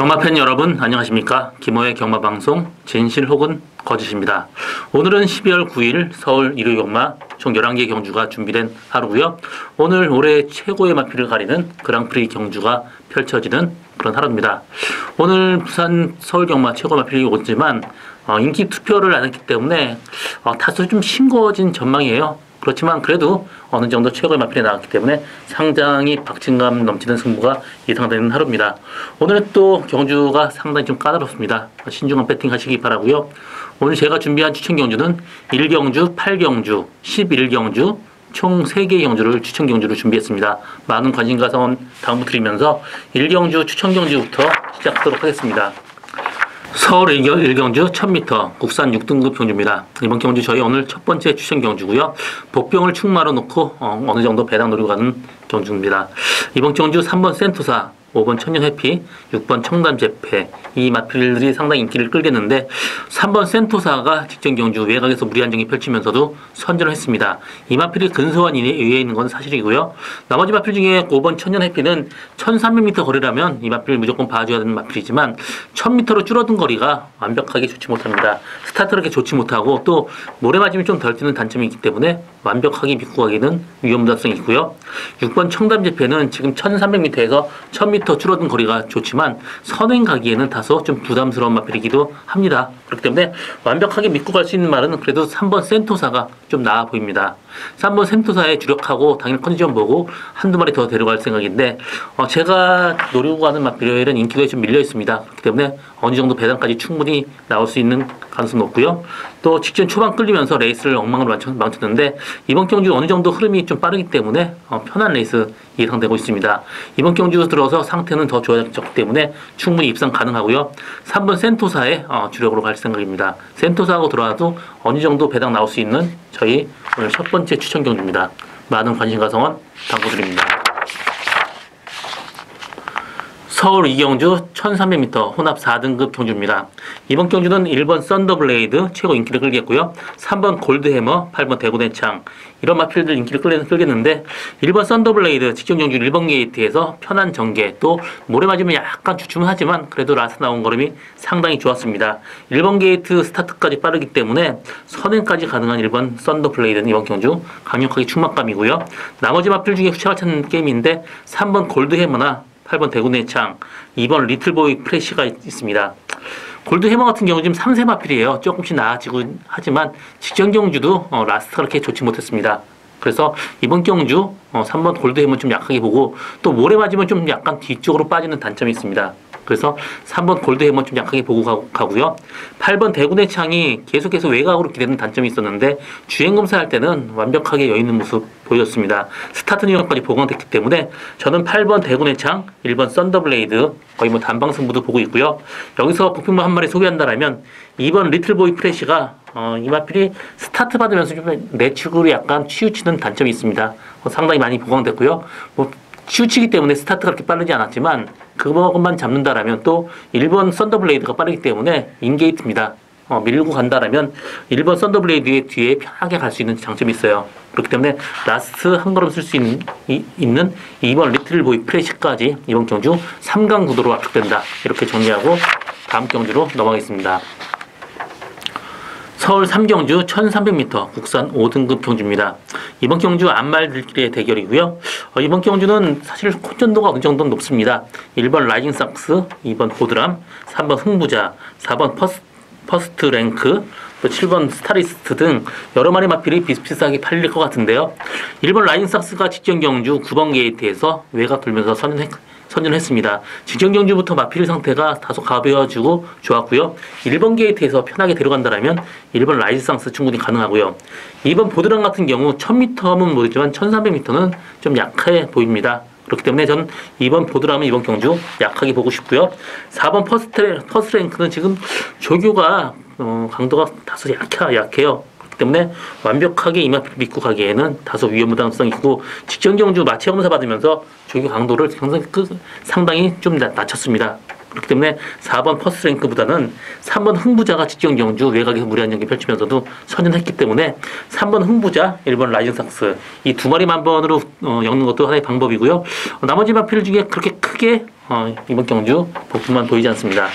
경마팬 여러분 안녕하십니까? 김호의 경마방송 진실 혹은 거짓입니다. 오늘은 12월 9일 서울 1호 경마 총 11개 경주가 준비된 하루고요. 오늘 올해 최고의 마피를 가리는 그랑프리 경주가 펼쳐지는 그런 하루입니다. 오늘 부산 서울 경마 최고 마필이 오지만 어, 인기 투표를 안 했기 때문에 어, 다소 좀 싱거워진 전망이에요 그렇지만 그래도 어느 정도 최고의 마필이 나왔기 때문에 상당히 박진감 넘치는 승부가 예상되는 하루입니다. 오늘은 또 경주가 상당히 좀 까다롭습니다. 신중한 배팅 하시기 바라고요. 오늘 제가 준비한 추천 경주는 1경주, 8경주, 11경주, 총 3개의 경주를 추천 경주로 준비했습니다. 많은 관심과 사원 당부드리면서 1경주 추천 경주부터 시작하도록 하겠습니다. 서울 일경, 주 1000m 국산 6등급 경주입니다. 이번 경주 저희 오늘 첫 번째 추천 경주고요. 복병을 충마로 놓고 어, 느 정도 배당 노리고 가는 경주입니다. 이번 경주 3번 센토사 5번 천년회피, 6번 청담재패 이 마필들이 상당히 인기를 끌겠는데 3번 센토사가 직전 경주 외곽에서 무리한 정이 펼치면서도 선전을 했습니다. 이 마필이 근소한 위에 있는 건 사실이고요. 나머지 마필 중에 5번 천년회피는 1300m 거리라면 이 마필 무조건 봐줘야 되는 마필이지만 1000m로 줄어든 거리가 완벽하게 좋지 못합니다. 스타트를 이렇게 좋지 못하고 또 모래 맞으면 좀 덜 뛰는 단점이 있기 때문에 완벽하게 믿고 가기는 위험부담성이 있고요. 6번 청담재패는 지금 1300m에서 1000m 10m 줄어든 거리가 좋지만 선행 가기에는 다소 좀 부담스러운 마필이기도 합니다. 그렇기 때문에 완벽하게 믿고 갈 수 있는 말은 그래도 3번 센토사가 좀 나아 보입니다. 3번 센토사에 주력하고 당연히 컨디션 보고 한두 마리 더 데려갈 생각인데 어 제가 노리고 가는 마필요일은 인기도에 좀 밀려 있습니다. 그렇기 때문에 어느 정도 배당까지 충분히 나올 수 있는 가능성이 높고요. 또 직전 초반 끌리면서 레이스를 엉망으로 망쳤는데 이번 경주 어느 정도 흐름이 좀 빠르기 때문에 어 편한 레이스 예상되고 있습니다. 이번 경주 들어서 상태는 더 좋아졌기 때문에 충분히 입상 가능하고요. 3번 센토사에 어 주력으로 갈 생각입니다. 센토사하고 들어와도 어느 정도 배당 나올 수 있는 저희 오늘 첫 번째 추천 경주입니다. 많은 관심과 성원 당부드립니다. 서울 이경주 1300m 혼합 4등급 경주입니다. 이번 경주는 1번 썬더블레이드 최고 인기를 끌겠고요. 3번 골드해머, 8번 대구대창 이런 마필들 인기를 끌겠는데 1번 썬더블레이드 직전 경주 1번 게이트에서 편한 전개 또 모래 맞으면 약간 주춤하지만 그래도 라스 나온 걸음이 상당히 좋았습니다. 1번 게이트 스타트까지 빠르기 때문에 선행까지 가능한 1번 썬더블레이드는 이번 경주 강력하게 충막감이고요. 나머지 마필 중에 후차가 찾는 게임인데 3번 골드해머나 8번 대구내창, 2번 리틀보이 프레시가 있습니다. 골드 해머 같은 경우 지금 3세 마필이에요. 조금씩 나아지고 하지만 직전 경주도 어, 라스트가 그렇게 좋지 못했습니다. 그래서 이번 경주 어, 3번 골드 해머 좀 약하게 보고 또 모래 맞으면 좀 약간 뒤쪽으로 빠지는 단점이 있습니다. 그래서 3번 골드 해머 좀 약하게 보고 가 고요. 8번 대군의 창이 계속해서 외곽으로 기대는 단점이 있었는데 주행 검사할 때는 완벽하게 여 있는 모습 보였습니다. 스타트 유형까지 보강됐기 때문에 저는 8번 대군의 창, 1번 썬더블레이드 거의 뭐 단방 승부도 보고 있고요. 여기서 부품만 한 마리 소개한다라면 2번 리틀보이 프레시가 어, 이마필이 스타트 받으면서 좀 내측으로 약간 치우치는 단점이 있습니다. 어, 상당히 많이 보강됐고요. 뭐 치우치기 때문에 스타트가 그렇게 빠르지 않았지만 그것만 잡는다라면 또 1번 썬더블레이드가 빠르기 때문에 인게이트입니다. 어, 밀고 간다라면 1번 썬더블레이드의 뒤에 편하게 갈 수 있는 장점이 있어요. 그렇기 때문에 라스트 한 걸음 쓸 수 있는, 이, 있는 2번 리틀 보이 프레시까지 이번 경주 3강 구도로 압축된다. 이렇게 정리하고 다음 경주로 넘어가겠습니다. 서울 삼경주 1300m 국산 5등급 경주입니다. 이번 경주 안말들끼리의 대결이고요. 어, 이번 경주는 사실 콘전도가 어느 정도 높습니다. 1번 라이징 삭스, 2번 보드람, 3번 흥부자, 4번 퍼스, 퍼스트 랭크, 또 7번 스타리스트 등 여러 마리 마필이 비슷비슷하게 팔릴 것 같은데요. 1번 라이징 삭스가 직전 경주 9번 게이트에서 외곽 돌면서 선언했 선전했습니다. 직전 경주부터 마필 상태가 다소 가벼워지고 좋았고요. 1번 게이트에서 편하게 데려간다면 1번 라이즈상스 충분히 가능하고요. 2번 보드랑 같은 경우 1000m는 모르지만 1300m는 좀 약해 보입니다. 그렇기 때문에 저는 2번 보드라면 이번 경주 약하게 보고 싶고요. 4번 퍼스트, 랭크는 지금 조교가 어, 강도가 다소 약해, 약해요. 때문에 완벽하게 이마피를 믿고 가기에는 다소 위험부담성이 있고 직전 경주 마취 검사 받으면서 조기 강도를 상당히, 상당히 좀 낮췄습니다. 그렇기 때문에 4번 퍼스 랭크보다는 3번 흥부자가 직전 경주 외곽에서 무리한 경기 펼치면서도 선전했기 때문에 3번 흥부자, 1번 라이징삭스 이 두 마리 만 번으로 어, 엮는 것도 하나의 방법이고요. 어, 나머지 마필 중에 그렇게 크게 어, 이번 경주 복수만 보이지 않습니다.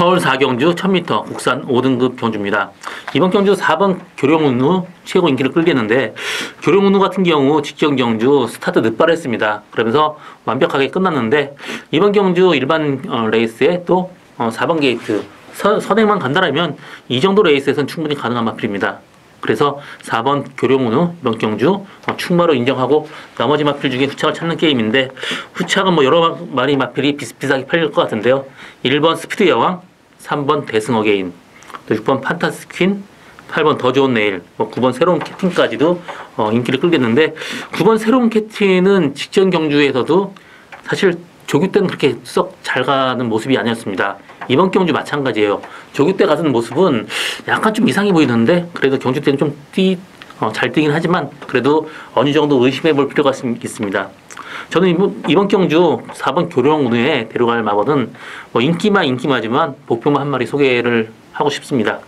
서울 4경주 1000m 국산 5등급 경주입니다. 이번 경주 4번 교령운우 최고 인기를 끌겠는데 교령운우 같은 경우 직전 경주 스타트 늦발했습니다. 그러면서 완벽하게 끝났는데 이번 경주 일반 어, 레이스에 또 어, 4번 게이트 선, 선행만 간다라면 이 정도 레이스에서는 충분히 가능한 마필입니다. 그래서 4번 교령운우 이번 경주 어, 충마로 인정하고 나머지 마필 중에 후차를 찾는 게임인데 후차가 뭐 여러 마리 마필이 비슷비슷하게 팔릴 것 같은데요. 1번 스피드 여왕, 3번 대승 어게인, 또 6번 판타스 퀸, 8번 더 좋은 내일, 뭐 9번 새로운 캡틴까지도 어, 인기를 끌겠는데 9번 새로운 캡틴은 직전 경주에서도 사실 조교 때는 그렇게 썩 잘 가는 모습이 아니었습니다. 이번 경주 마찬가지예요. 조교 때 가는 모습은 약간 좀 이상해 보이는데 그래도 경주 때는 좀 뛰, 어, 잘 뛰긴 하지만 그래도 어느 정도 의심해 볼 필요가 있- 있습니다. 저는 이번, 이번 경주 4번 교령운에 데려갈 마법은 뭐 인기만 인기마지만 복병만 한 마리 소개를 하고 싶습니다.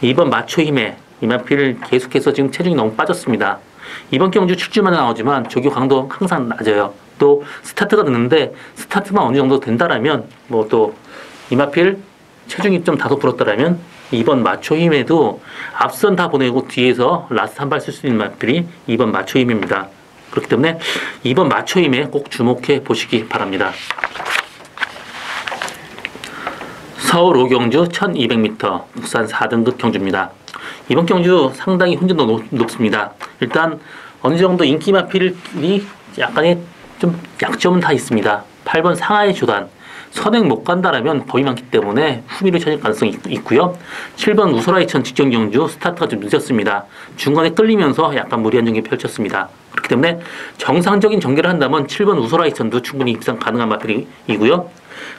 이번 마초 힘에 이마필 계속해서 지금 체중이 너무 빠졌습니다. 이번 경주 출주만 나오지만 조교 강도 항상 낮아요. 또 스타트가 늦는데 스타트만 어느 정도 된다라면 뭐 또 이마필 체중이 좀 다소 불었다라면 이번 마초 힘에도 앞선 다 보내고 뒤에서 라스트 한 발 쓸 수 있는 마필이 이번 마초 힘입니다. 그렇기 때문에 이번 마초 힘에 꼭 주목해 보시기 바랍니다. 서울 오경주 1200m 국산 4등급 경주입니다. 이번 경주 상당히 혼전도 높, 높습니다. 일단 어느 정도 인기 마필이 약간의 좀 약점은 다 있습니다. 8번 상하이 조단 선행 못 간다라면 거의 많기 때문에 후미를 찾을 가능성이 있- 있고요. 7번 우소라이천 직전 경주 스타트가 좀 늦었습니다. 중간에 끌리면서 약간 무리한 경기 펼쳤습니다. 그렇기 때문에 정상적인 전개를 한다면 7번 우소라이천도 충분히 입상 가능한 마필이고요.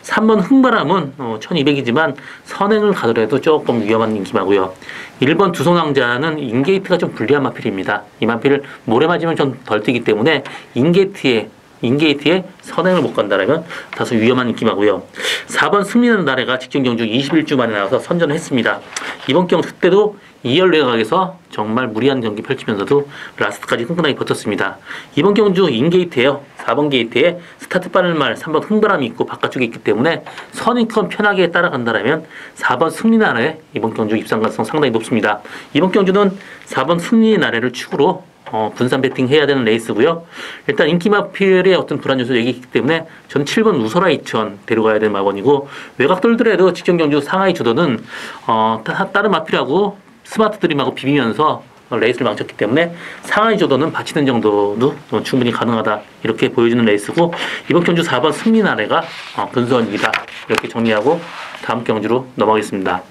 3번 흥바람은 어, 1200이지만 선행을 가더라도 조금 위험한 인기마고요. 1번 두손왕자는 인게이트가 좀 불리한 마필입니다. 이 마필을 모래 맞으면 좀 덜 뛰기 때문에 인게이트에 인게이트에 선행을 못 간다라면 다소 위험한 인기마고요. 4번 승리는 나래가 직전 경주 21주 만에 나와서 선전을 했습니다. 이번 경주 때도 2열 외곽에서 정말 무리한 경기 펼치면서도 라스트까지 끈끈하게 버텼습니다. 이번 경주 인게이트에요. 4번 게이트에 스타트 빠른 말 3번 흥바람이 있고 바깥쪽에 있기 때문에 선행권 편하게 따라간다라면 4번 승리 나래 이번 경주 입상 가능성 상당히 높습니다. 이번 경주는 4번 승리 나래를 축으로 어, 분산 배팅 해야 되는 레이스고요. 일단 인기 마필의 어떤 불안 요소 얘기했기 때문에 저는 7번 우설아 이천 데려가야 되는 마번이고 외곽 돌더라도 직전 경주 상하이 주도는 어, 다, 다른 마필하고 스마트 드림하고 비비면서 어, 레이스를 망쳤기 때문에 상하이 조도는 받치는 정도도 어, 충분히 가능하다 이렇게 보여주는 레이스고 이번 경주 4번 승리 나래가 어, 근소한이다 이렇게 정리하고 다음 경주로 넘어가겠습니다.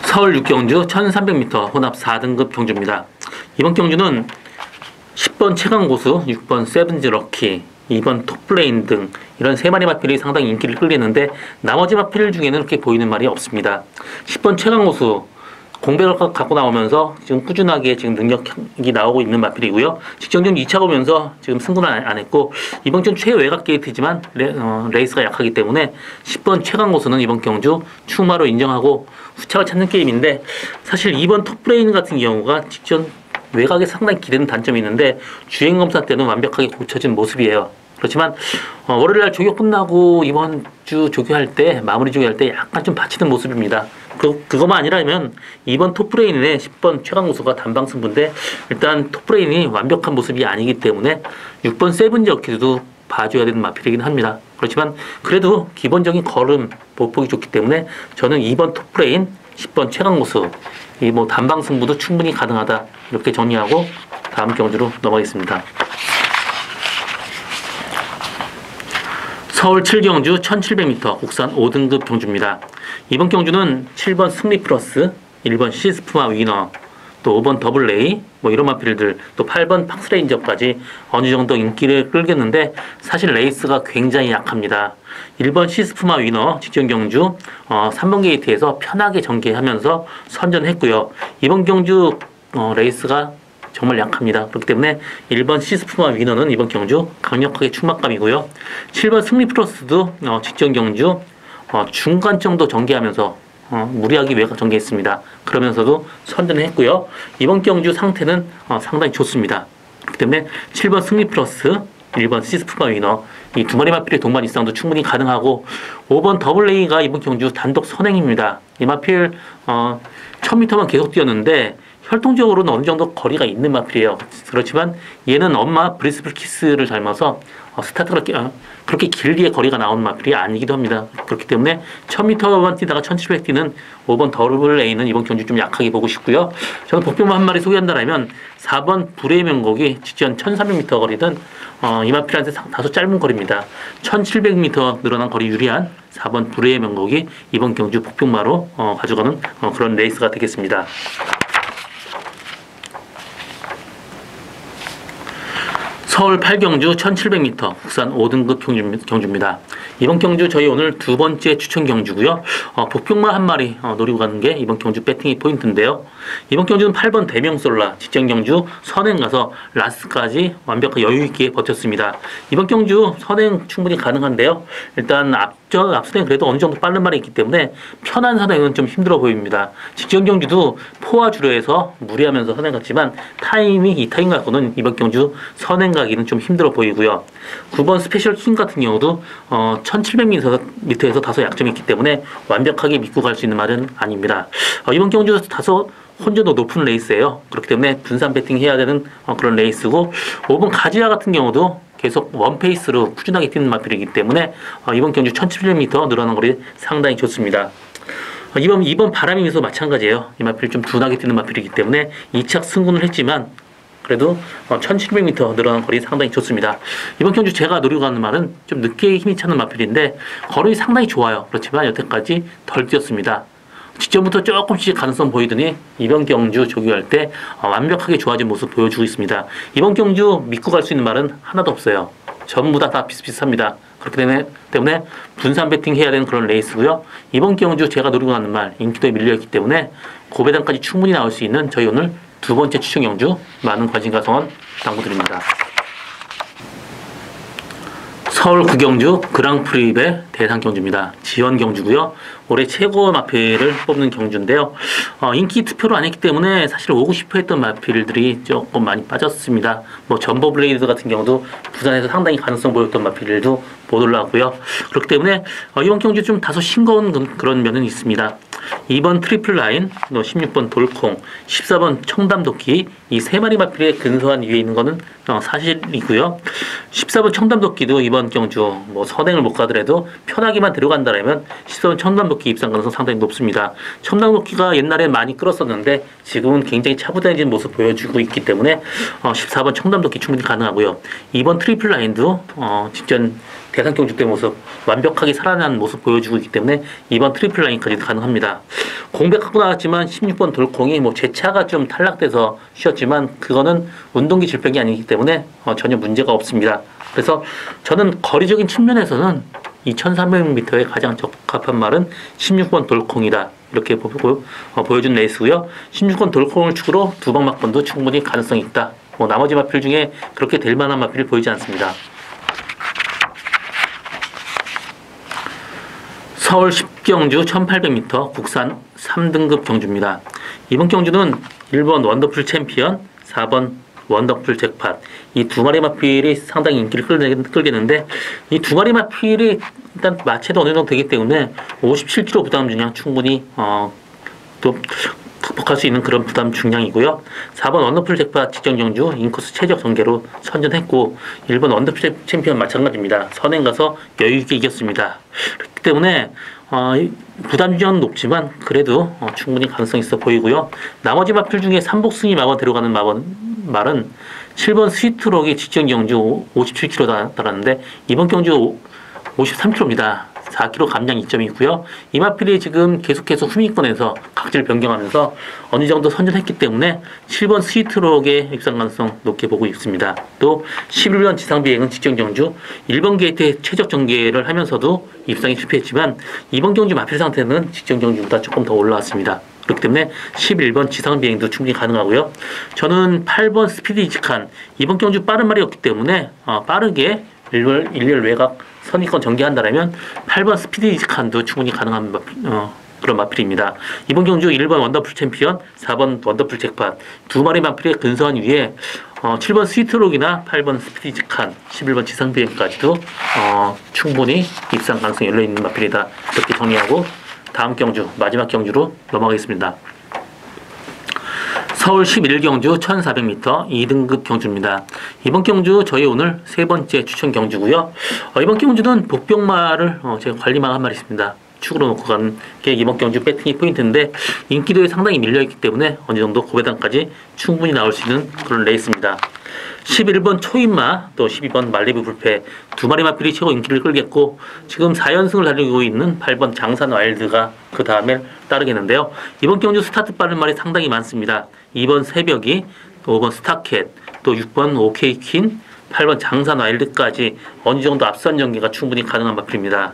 서울 6경주 1300m 혼합 4등급 경주입니다. 이번 경주는 10번 최강 고수, 6번 세븐즈 럭키, 2번 톱플레인 등 이런 세 마리 마필이 상당히 인기를 끌리는데 나머지 마필 중에는 그렇게 보이는 말이 없습니다. 10번 최강고수 공백을 가- 갖고 나오면서 지금 꾸준하게 지금 능력이 나오고 있는 마필이고요. 직전전 2차 오면서 지금 승부는 안, 안 했고 이번 경 최외곽 게이트지만 레, 어, 레이스가 약하기 때문에 10번 최강 고수는 이번 경주 추마로 인정하고 후차를 찾는 게임인데 사실 이번 톱브레인 같은 경우가 직전 외곽에 상당히 기대는 단점이 있는데 주행 검사 때는 완벽하게 고쳐진 모습이에요. 그렇지만 어, 월요일 날 조교 끝나고 이번 주 조교할 때 마무리 조교할 때 약간 좀 받치는 모습입니다. 그 그것만 아니라면 이번 톱브레인의 10번 최강 고수가 단방 승부인데 일단 톱브레인이 완벽한 모습이 아니기 때문에 6번 세븐지 어키드도 봐줘야 되는 마필이긴 합니다. 그렇지만 그래도 기본적인 걸음 보폭이 좋기 때문에 저는 2번 톱브레인 10번 최강 고수 이 뭐 단방 승부도 충분히 가능하다 이렇게 정리하고 다음 경주로 넘어가겠습니다. 서울 7경주 1700m 국산 5등급 경주입니다. 이번 경주는 7번 승리 플러스, 1번 시스프마 위너, 또 5번 더블 레이, 뭐 이런 마필들, 또 8번 팍스레인저까지 어느 정도 인기를 끌겠는데 사실 레이스가 굉장히 약합니다. 1번 시스프마 위너 직전 경주 어, 3번 게이트에서 편하게 전개하면서 선전했고요. 이번 경주 어, 레이스가 정말 약합니다. 그렇기 때문에 1번 시스프마 위너는 이번 경주 강력하게 충막감이고요. 7번 승리 플러스도 어, 직전 경주 어, 중간 정도 전개하면서 어, 무리하게 외곽 전개했습니다. 그러면서도 선전했고요. 이번 경주 상태는 어, 상당히 좋습니다. 그렇기 때문에 7번 승리 플러스 1번 시스프마 위너 이 두 마리 마필의 동반 이상도 충분히 가능하고 5번 더블 레이가 이번 경주 단독 선행입니다. 이 마필 어, 1000m만 계속 뛰었는데 혈통적으로는 어느 정도 거리가 있는 마필이에요. 그렇지만 얘는 엄마 브리스플 키스를 닮아서 어, 스타트가 기- 어, 그렇게 길게 거리가 나온 마필이 아니기도 합니다. 그렇기 때문에 1000m만 뛰다가 1700 뛰는 5번 더블 A는 이번 경주 좀 약하게 보고 싶고요. 저는 복병만 한 마리 소개한다면 4번 불의 명곡이 직전 1300m 거리든 어, 이 마필한테 상- 다소 짧은 거리입니다. 1700m 늘어난 거리 유리한 4번 불의 명곡이 이번 경주 복병마로 어, 가져가는 어, 그런 레이스가 되겠습니다. 서울 8경주 1700m 국산 5등급 경주, 경주 입니다. 이번 경주 저희 오늘 두 번째 추천 경주고요. 어, 복병마 한 마리 어, 노리고 가는 게 이번 경주 배팅이 포인트인데요. 이번 경주는 8번 대명솔라 직전 경주 선행 가서 라스까지 완벽하게 여유 있게 버텼습니다. 이번 경주 선행 충분히 가능한데요. 일단 앞전 앞선행 그래도 어느 정도 빠른 말이 있기 때문에 편한 선행은 좀 힘들어 보입니다. 직전 경주도 포화 주로에서 무리하면서 선행 갔지만 타이밍 이 타임 갖고는 이번 경주 선행 가기는 좀 힘들어 보이고요. 9번 스페셜 킹 같은 경우도 어, 1700m에서 다소 약점이 있기 때문에 완벽하게 믿고 갈 수 있는 말은 아닙니다. 어, 이번 경주 다소 혼전도 높은 레이스예요. 그렇기 때문에 분산 배팅 해야 되는 어, 그런 레이스고 5번 가지아 같은 경우도 계속 원페이스로 꾸준하게 뛰는 마필이기 때문에 어, 이번 경주 1700m 늘어난 거리 상당히 좋습니다. 어, 이번 이번 바람이 미소 마찬가지예요. 이 마필 좀 둔하게 뛰는 마필이기 때문에 2착 승군을 했지만 그래도 어, 1700m 늘어난 거리 상당히 좋습니다. 이번 경주 제가 노리고 가는 말은 좀 늦게 힘이 차는 마필인데 거리 상당히 좋아요. 그렇지만 여태까지 덜 뛰었습니다. 직전부터 조금씩 가능성 보이더니 이번 경주 조교할 때 어, 완벽하게 좋아진 모습 보여주고 있습니다. 이번 경주 믿고 갈 수 있는 말은 하나도 없어요. 전부 다, 다 비슷비슷합니다. 그렇기 때문에, 분산 배팅 해야 되는 그런 레이스고요. 이번 경주 제가 노리고 가는 말 인기도에 밀려있기 때문에 고배당까지 충분히 나올 수 있는 저희 오늘 두 번째 추천 경주 많은 관심과 성원 당부드립니다. 서울 구경주 그랑프리배 대상 경주입니다. 지원 경주고요. 올해 최고 마필을 뽑는 경주인데요. 어, 인기 투표로 안 했기 때문에 사실 오고 싶어 했던 마필들이 조금 많이 빠졌습니다. 뭐 전보 블레이드 같은 경우도 부산에서 상당히 가능성 보였던 마필들도 못 올라왔고요. 그렇기 때문에 어, 이번 경주 좀 다소 싱거운 그- 그런 면은 있습니다. 2번 트리플 라인, 또 16번 돌콩, 14번 청담도끼 이 세 마리 마필의 근소한 위에 있는 거는 어, 사실이고요. 14번 청담도끼도 이번 경주 뭐 선행을 못 가더라도 편하게만 들어간다라면 14번 청담도끼 입상 가능성 상당히 높습니다. 청담도끼가 옛날에 많이 끌었었는데 지금은 굉장히 차분해진 모습 보여주고 있기 때문에 어, 14번 청담도끼 충분히 가능하고요. 2번 트리플 라인도 어, 직전 대상 때 모습 완벽하게 살아난 모습 보여주고 있기 때문에 이번 트리플 라인까지도 가능합니다. 공백하고 나왔지만 16번 돌콩이 뭐 제 차가 좀 탈락돼서 쉬었지만 그거는 운동기 질병이 아니기 때문에 어, 전혀 문제가 없습니다. 그래서 저는 거리적인 측면에서는 2,300m에 가장 적합한 말은 16번 돌콩이다. 이렇게 보고 어, 보여준 레이스고요. 16번 돌콩을 축으로 두방 막번도 충분히 가능성이 있다. 뭐 나머지 마필 중에 그렇게 될 만한 마필을 보이지 않습니다. 서울 10경주 1800m 국산 3등급 경주입니다. 이번 경주는 1번 원더풀 챔피언, 4번 원더풀 잭팟 이 두 마리 마필이 상당히 인기를 끌겠는데 이 두 마리 마필이 일단 마체도 어느 정도 되기 때문에 57kg 부담 중량 충분히 어, 또 극복할 수 있는 그런 부담 중량이고요. 4번 원더풀 잭팟 직전 경주 인코스 최적 전개로 선전했고 1번 원더풀 챔피언 마찬가지입니다. 선행 가서 여유 있게 이겼습니다. 그렇기 때문에 어, 이 부담 중량은 높지만 그래도 어, 충분히 가능성 있어 보이고요. 나머지 마필 중에 삼복승이 마번 데려가는 마번 말은 7번 스위트록이 직전 경주 57kg 달았는데 이번 경주 53kg입니다. 4kg 감량 이점이 있고요. 이마필이 지금 계속해서 후미권에서 각질 변경하면서 어느 정도 선전했기 때문에 7번 스위트록의 입상 가능성 높게 보고 있습니다. 또 11번 지상 비행은 직전 경주 1번 게이트의 최적 전개를 하면서도 입상에 실패했지만 이번 경주 마필 상태는 직전 경주보다 조금 더 올라왔습니다. 그렇기 때문에 11번 지상 비행도 충분히 가능하고요. 저는 8번 스피드 이직한 이번 경주 빠른 말이 없기 때문에 어, 빠르게 일렬, 일렬 외곽 선입권 전개한다라면 8번 스피드 이직한도 충분히 가능한 마- 어, 그런 마필입니다. 이번 경주 1번 원더풀 챔피언, 4번 원더풀 잭팟 두 마리 마필의 근선 위에 어, 7번 스위트록이나 8번 스피드 이직한, 11번 지상 비행까지도 어, 충분히 입상 가능성이 열려 있는 마필이다. 이렇게 정리하고 다음 경주 마지막 경주로 넘어가겠습니다. 서울 11 경주 1400m 2등급 경주입니다. 이번 경주 저희 오늘 세 번째 추천 경주고요. 어, 이번 경주는 복병마를 어, 제가 관리만 한 마리 있습니다. 축으로 놓고 간게 이번 경주 배팅이 포인트인데 인기도에 상당히 밀려있기 때문에 어느 정도 고배당까지 충분히 나올 수 있는 그런 레이스입니다. 11번 초인마 또 12번 말레브 불패 두 마리 마필이 최고 인기를 끌겠고 지금 4연승을 달리고 있는 8번 장산 와일드가 그 다음에 따르겠는데요. 이번 경주 스타트 빠른 말이 상당히 많습니다. 2번 새벽이 또 5번 스타켓 또 6번 오케이 퀸 8번 장산 와일드까지 어느 정도 앞선 전개가 충분히 가능한 마필입니다.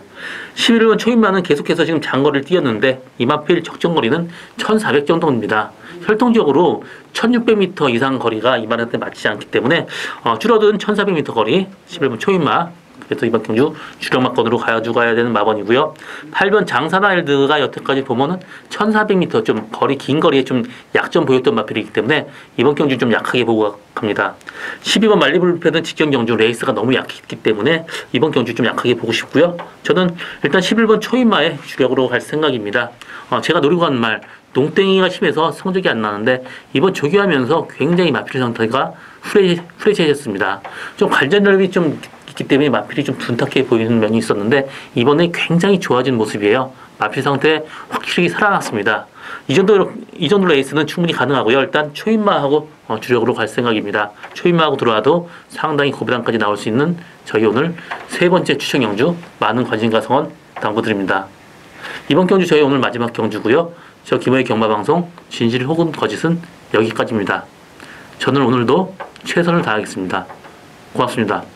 11번 초인마는 계속해서 지금 장거리를 뛰었는데 이 마필 적정거리는 1400 정도입니다. 혈통적으로 1600m 이상 거리가 이만한테 맞지 않기 때문에 어, 줄어든 1400m 거리 11번 초인마 그래서 이번 경주 주력 마건으로 가지고 가야 되는 마번이고요. 8번 장사나일드가 여태까지 보면은 1400m 좀 거리 긴 거리에 좀 약점 보였던 마필이기 때문에 이번 경주 좀 약하게 보고 갑니다. 12번 말리블패는 직전 경주 레이스가 너무 약했기 때문에 이번 경주 좀 약하게 보고 싶고요. 저는 일단 11번 초인마에 주력으로 갈 생각입니다. 어, 제가 노리고 간 말 농땡이가 심해서 성적이 안 나는데 이번 조교하면서 굉장히 마필 상태가 후레, 후레해졌습니다. 좀 관절넓이 좀 있기 때문에 마필이 좀 둔탁해 보이는 면이 있었는데 이번에 굉장히 좋아진 모습이에요. 마필 상태 확실히 살아났습니다. 이 정도 이 정도 레이스는 충분히 가능하고요. 일단 초인마하고 어, 주력으로 갈 생각입니다. 초인마하고 들어와도 상당히 고배당까지 나올 수 있는 저희 오늘 세 번째 추천 경주 많은 관심과 성원 당부드립니다. 이번 경주 저희 오늘 마지막 경주고요. 저 김호의 경마 방송 진실 혹은 거짓은 여기까지입니다. 저는 오늘도 최선을 다하겠습니다. 고맙습니다.